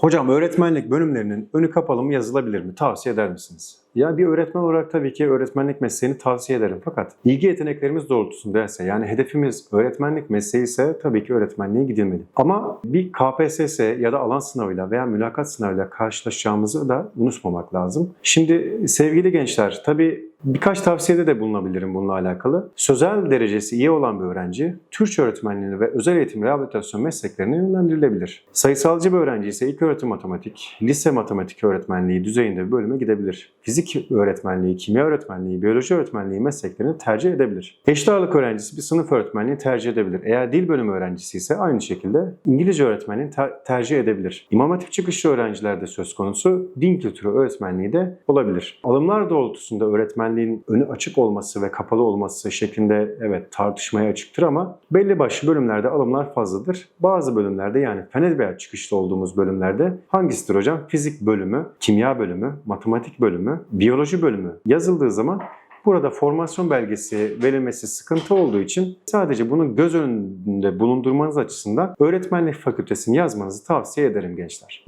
Hocam öğretmenlik bölümlerinin önü kapalı mı yazılabilir mi? Tavsiye eder misiniz? Ya bir öğretmen olarak tabii ki öğretmenlik mesleğini tavsiye ederim. Fakat ilgi yeteneklerimiz doğrultusundaysa yani hedefimiz öğretmenlik mesleği ise tabii ki öğretmenliğe gidilmeli. Ama bir KPSS ya da alan sınavıyla veya mülakat sınavıyla karşılaşacağımızı da unutmamak lazım. Şimdi sevgili gençler tabii Birkaç tavsiyede de bulunabilirim bununla alakalı. Sözel derecesi iyi olan bir öğrenci, Türkçe öğretmenliğini ve özel eğitim rehabilitasyon mesleklerine yönlendirilebilir. Sayısalcı bir öğrenci ise ilk öğretim matematik, lise matematik öğretmenliği düzeyinde bir bölüme gidebilir. Fizik öğretmenliği, kimya öğretmenliği, biyoloji öğretmenliği mesleklerini tercih edebilir. Eşit ağırlık öğrencisi bir sınıf öğretmenliği tercih edebilir. Eğer dil bölümü öğrencisi ise aynı şekilde İngilizce öğretmenliğini ter- tercih edebilir. İmam Hatip çıkışlı öğrencilerde söz konusu din kültürü öğretmenliği de olabilir. Alımlar doğrultusunda öğretmenliğin önü açık olması ve kapalı olması şeklinde evet tartışmaya açıktır ama belli başlı bölümlerde alımlar fazladır. Bazı bölümlerde yani fen edebiyat çıkışlı olduğumuz bölümlerde hangisidir hocam? Fizik bölümü, kimya bölümü, matematik bölümü, biyoloji bölümü yazıldığı zaman Burada formasyon belgesi verilmesi sıkıntı olduğu için sadece bunu göz önünde bulundurmanız açısından öğretmenlik fakültesini yazmanızı tavsiye ederim gençler.